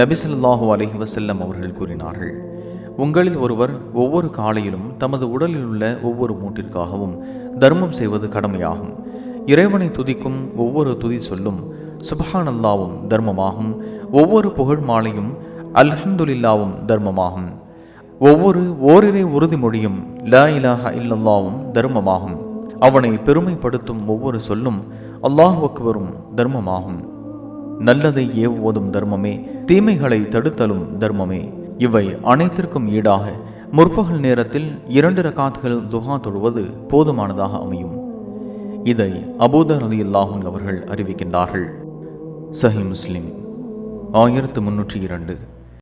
நபிசல்லாஹூ அலஹி வசல்லம் அவர்கள் கூறினார்கள் உங்களில் ஒருவர் ஒவ்வொரு காலையிலும் தமது உடலில் உள்ள ஒவ்வொரு மூட்டிற்காகவும் தர்மம் செய்வது கடமையாகும். இறைவனை துதிக்கும் ஒவ்வொரு துதி சொல்லும் சுபஹான் அல்லாவும் தர்மமாகும். ஒவ்வொரு புகழ் மாலையும் அல்ஹம்துலில்லாவும் தர்மமாகும். ஒவ்வொரு ஓரிரை உறுதிமொழியும் லா இலாஹ இல்லல்லாவும் தர்மமாகும். அவனை பெருமைப்படுத்தும் ஒவ்வொரு சொல்லும் அல்லாஹ் அக்பரும் தர்மமாகும். நல்லதை ஏவுவதும் தர்மமே தீமைகளை தடுத்தலும் தர்மமே. இவை அனைத்திற்கும் ஈடாக முற்பகல் நேரத்தில் இரண்டு ரகாத்துகள் துஹா தொழுவது போதுமானதாக அமையும். இதை அபூதர் அலி அல்லாஹூன் அவர்கள் அறிவிக்கின்றார்கள். சஹி முஸ்லிம் ஆயிரத்து முன்னூற்றி இரண்டு.